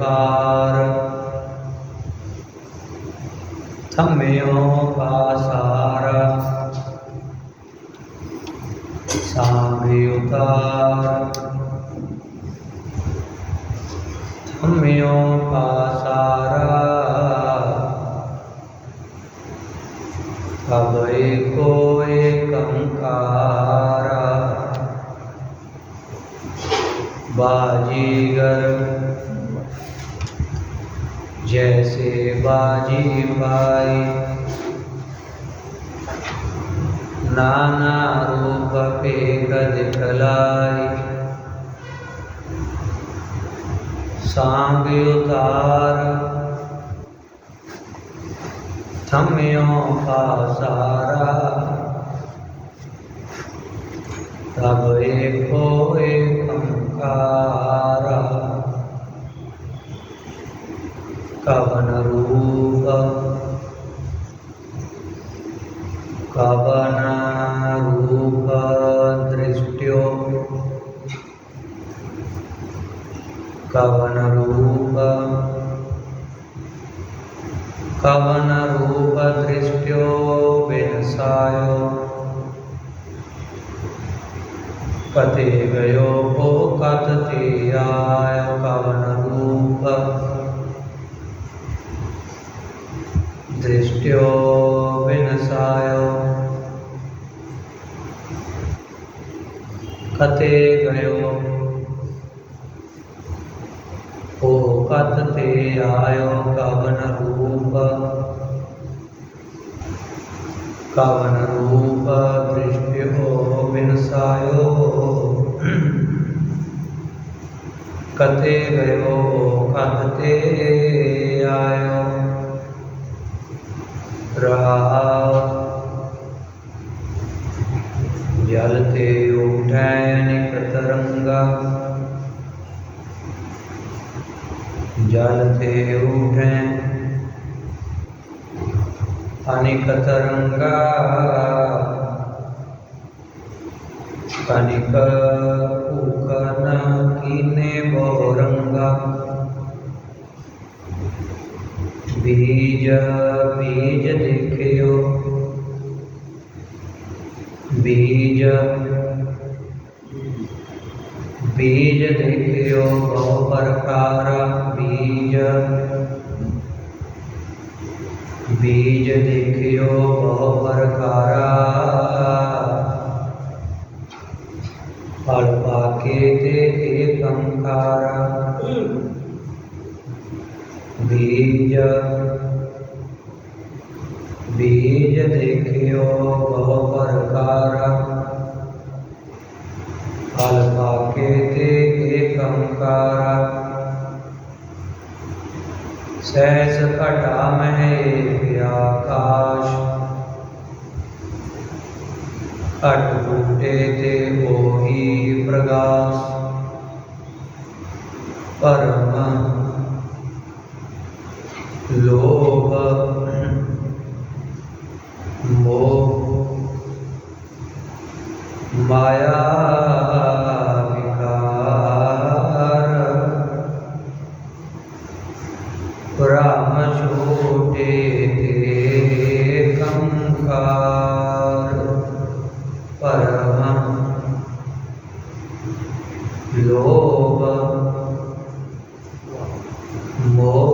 ओंकार। थम्यो पासार साम्युकार थम्यो पासारा अब एको एकंकार। बाजीगर जैसे बाजी पाई नाना रूप पेग दिखलाई सांग उतार। थम्यो पासारा तब एक हो एक एकंकारा कवन रूप कवन रूप दृष्टो कवन रूप कवन रूप दृष्टो विनसायो। कते गयो को कत ते आय कवन रूप दृष्टो विनसायो। कते गयो? को कत आयो कवन रूप कवन रूप दृष्टो विनसायो? कते गयो? कते रहा जल ते उठै अनिक तरंगा पानी उठै अनिक ਬੀਜ ਦੇਖਿਓ ਬਹੁ ਪ੍ਰਕਾਰ ਬੀਜ। ਬੀਜ ਦੇਖਿਓ ਬਹੁ ਪ੍ਰਕਾਰ। ਫਲ ਪਾਕੇ ਤੇ ਏਕੰਕਾਰ ਬੀਜ ਬੀਜ ਦੇਖਿਓ ਬਹੁ ਪ੍ਰਕਾਰ। ਫਲ ਪਾਕੇ अहंकार सहज घटा महे आकाश बूटे ते हो ही प्रकाश परम more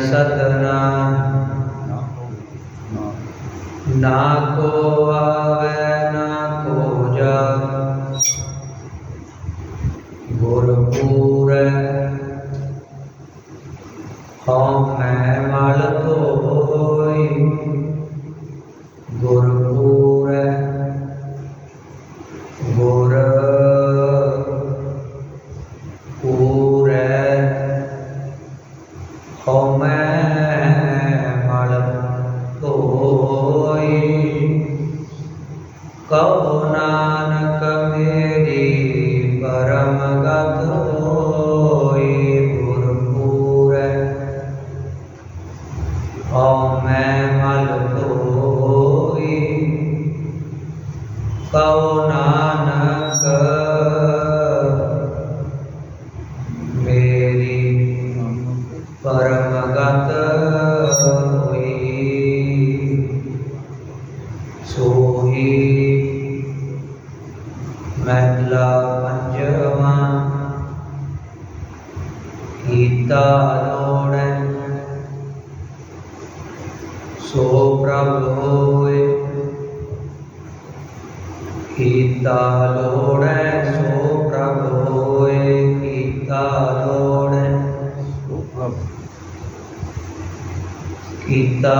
ਸਤਨਾ। ਨਾ ਕੋ ਆਵੇ Bhagavatam. ਕੀਤਾ ਲੋੜੈ ਸੋ ਪ੍ਰਭ ਹੋਏ ਕੀਤਾ ਲੋੜੈ ਕੀਤਾ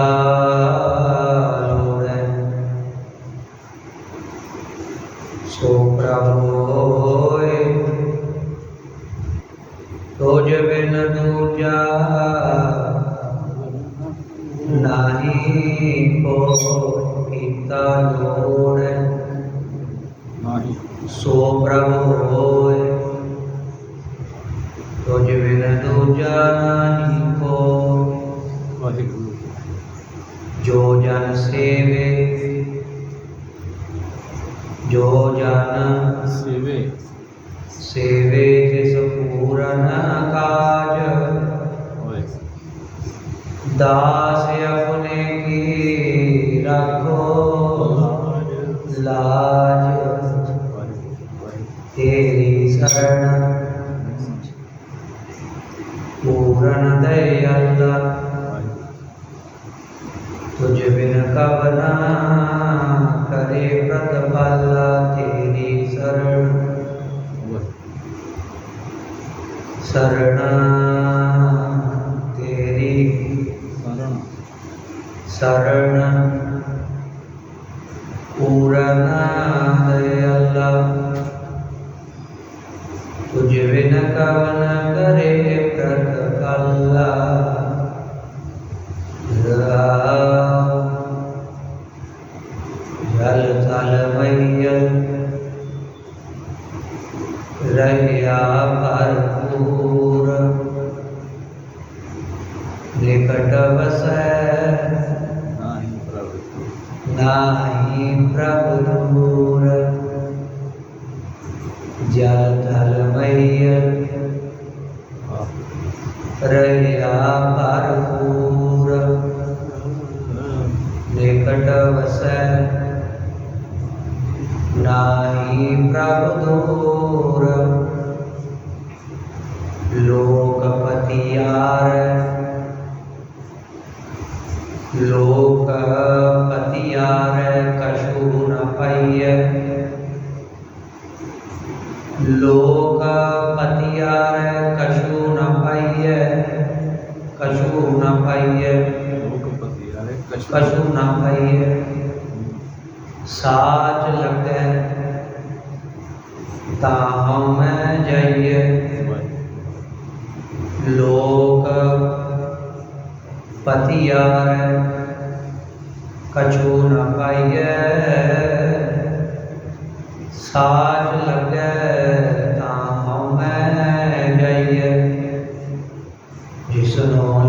जो जन सेवे जो जन सेवे। सेवे। शरण। तेरी शरण। 家。कशु ना खाइए साच लगे ताहम जाइए। लोग पति यार कछु ना खाइए साच लगे ताहम जाइए। जिसनों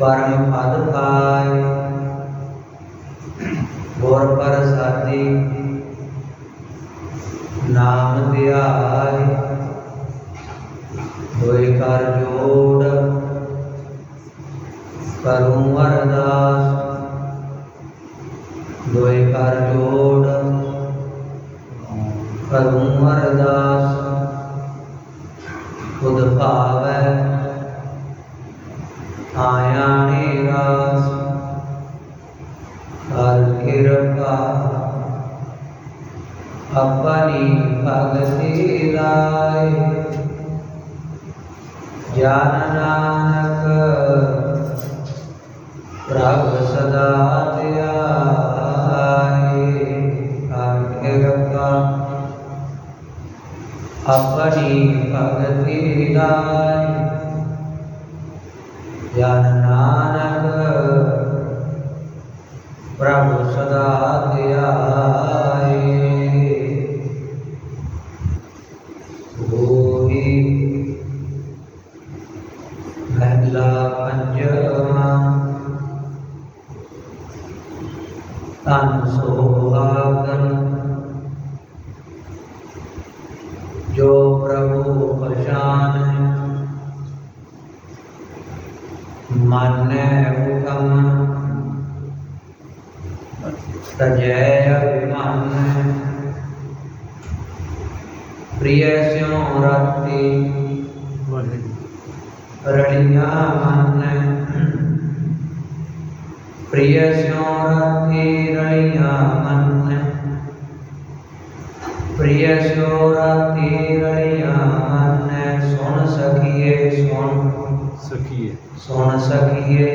बारहवें फादर लाए ज्ञान नानक प्रभ सदा अपनी भगति लीलाए सजयविमन् प्रियस्यो रक्ति रळियामन् सखिए सोन सखिए सोन। सखिए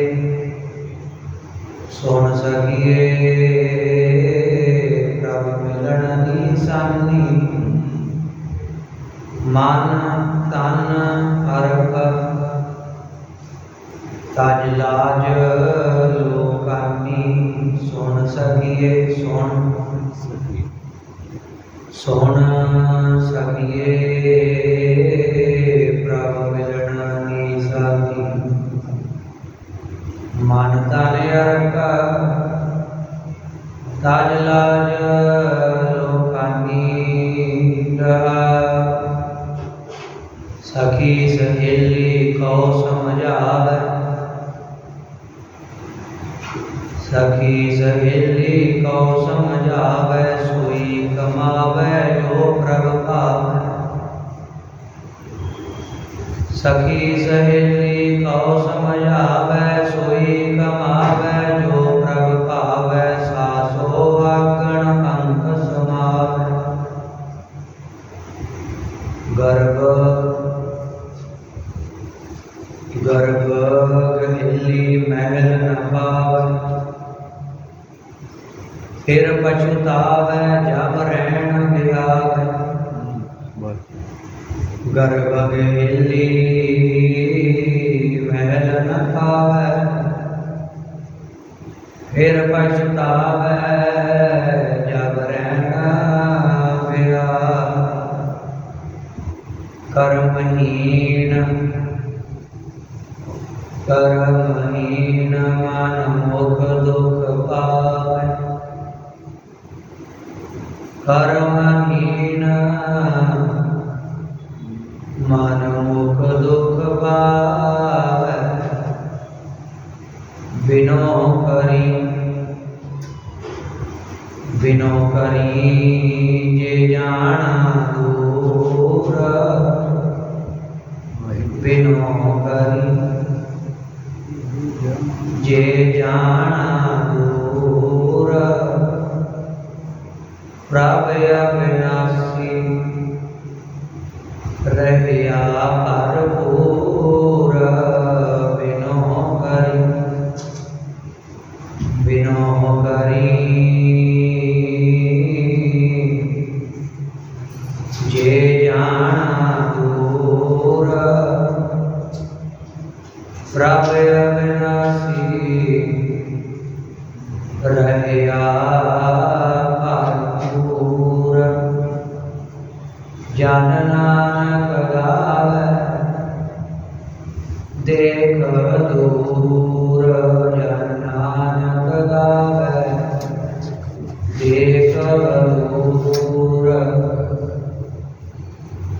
सोन सखिए ਸੁਣ ਸਖੀ ਸਕੀਏ ਪ੍ਰਭ ਮਿਲਣ ਦੀ ਸਾਥੀ ਮਨ ਤਨ ਅਰਪ ਤਜ ਲਾਜ सखी सहेली कौ समझावे सुई कमावे, जो प्रभु पावे। सखी सहेली को समझावे सुई कमावे, जो प्रभु पावे, सासो अगण अंक समावे। गर्भ ਫਿਰ ਪਛਤਾਵੈ ਜਬ ਰਹਿਣ ਵਿਆਵੈ ਵਾਹਿਗੁਰੂ ਗਰਭ ਗਹਿਲੀ ਮਹਿਲ ਨ ਪਾਵੈ ਫਿਰ ਪਛਤਾਵੈ परमहीना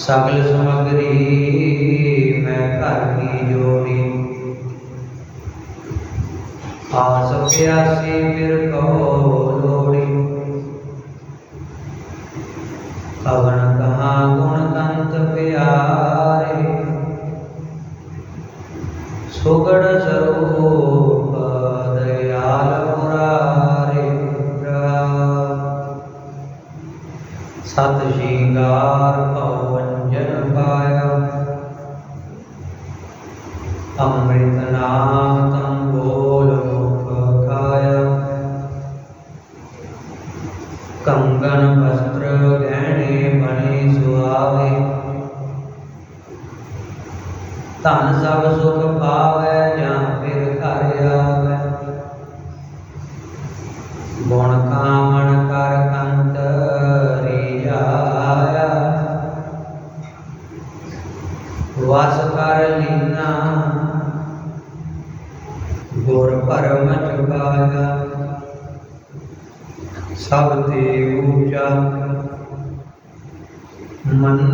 सकल समग्री मैं घर की जोड़ी। आस प्यासी फिर कहो लोड़ी। कवन कहाँ गुण कंत प्यारे। सुगड़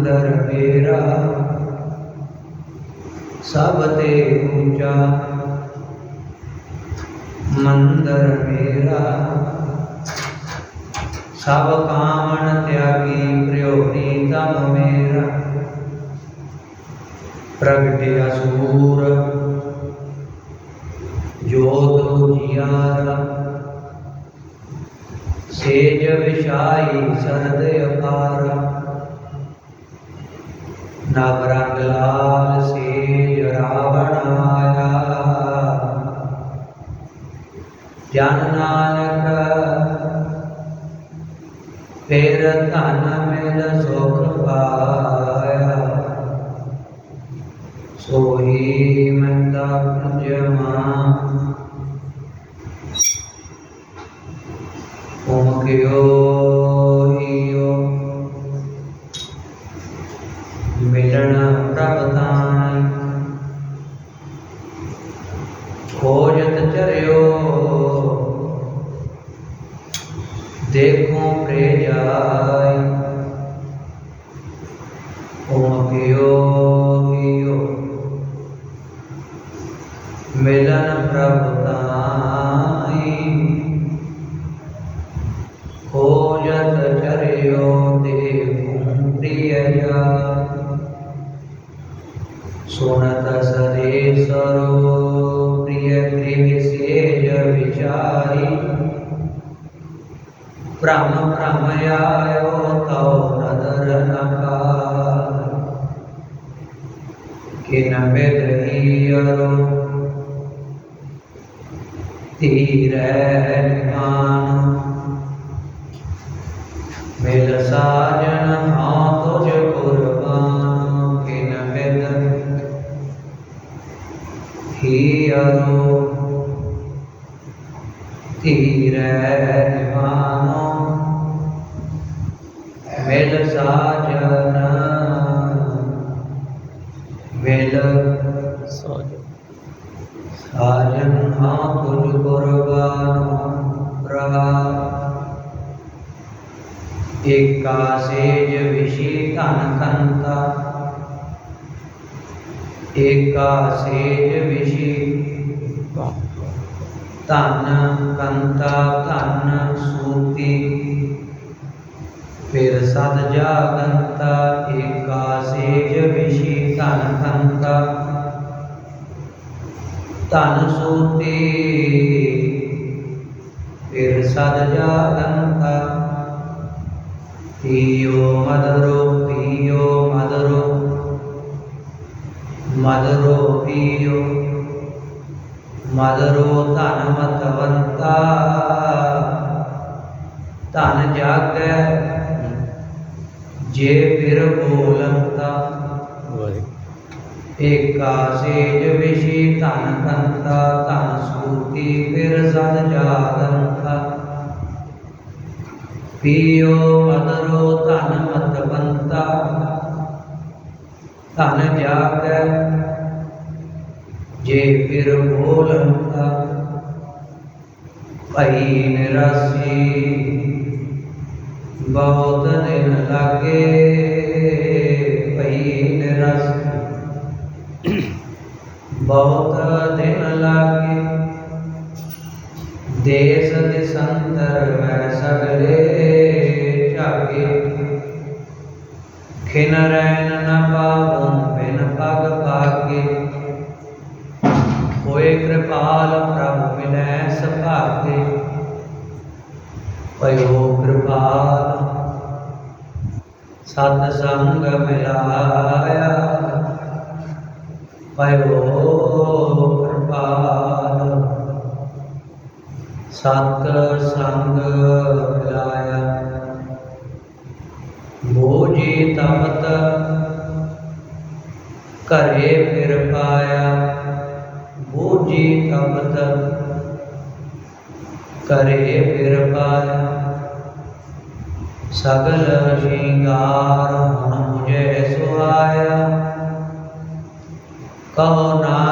अंदर मेरा सब ते ऊँचा। मंदर मेरा सब कामन त्यागी प्रयोगी मेरा। प्रगटे असूर जो तो जियारा। सेज विशाई सरदय पारा। ਨਵ ਰੰਗ ਲਾਲ ਸੇਜ ਰਾਵਣ ਆਇਆ। ਜਨ ਨਾਨਕ ਫੇਰ ਧਨ ਮਿਲ ਸੁਖ ਪਾਇਆ। विचारि। प्रमप्रमयायो तौ नदरनका किनविद्हीयरो तीरैर्मान मिलसाजन हाथुज कुर्बान किनविद हीयरो। पहलवानों मिल साजना मिल साजन हाँ तुझ कुर्बान एका सेज विषि धन कंता एका सेज विषि ਧਨ ਕੰਤਾ ਧਨ ਕੰਤਾ ਫਿਰ ਸਦ ਜਾਗੰਤਾ ਏਕਾ ਸੇਜ ਵਿਸ਼ੀ ਧਨ ਕੰਤਾ। ਧਨ ਸੂਤੀ। ਫਿਰ ਸਦ ਜਾਗੰਤਾ। ਪੀਓ ਮਦਰੋ ਪੀਓ ਮਦਰੋ। ਮਦਰੋ, ਪੀਓ। ਮਦਰੋ ਧਨ ਮਤਵੰਤਾ ਧਨ ਜਾਗੈ ਜੇ ਫਿਰ ਬੋਲੰਤਾ ਵਾਹਿਗੁਰੂ ਏਕਾ ਸੇਜ ਵਿਸ਼ੀ ਧਨ ਕੰਤਾ ਧਨ ਸੂਤੀ ਫਿਰ ਸਦ ਜਾਗੰਤਾ ਪੀਓ ਮਦਰੋ ਧਨ ਮਤਵੰਤਾ ਧਨ ਜਾਗੈ जे फिर बोलंगा पहीन राशि बहुत दिन लगे, पहीन रस बहुत दिन लगे। देश दिसंतर में सगले जागे। खिन रह ਪਇਓ ਕਿਰਪਾਲ। ਸਤ ਸੰਗ ਮਿਲਾਇਆ। ਪਇਓ ਕਿਰਪਾਲ। ਸਤ ਸੰਗ ਮਿਲਾਇਆ। ਬੋਝੀ ਤਪਤ ਘਰੇ ਫਿਰ ਪਾਇਆ। ਬੋਝੀ ਤਪਤ ਘਰੇ ਫਿਰ ਪਾਇਆ। सगल श्रृंगार मुझे सुहाया। कहो ना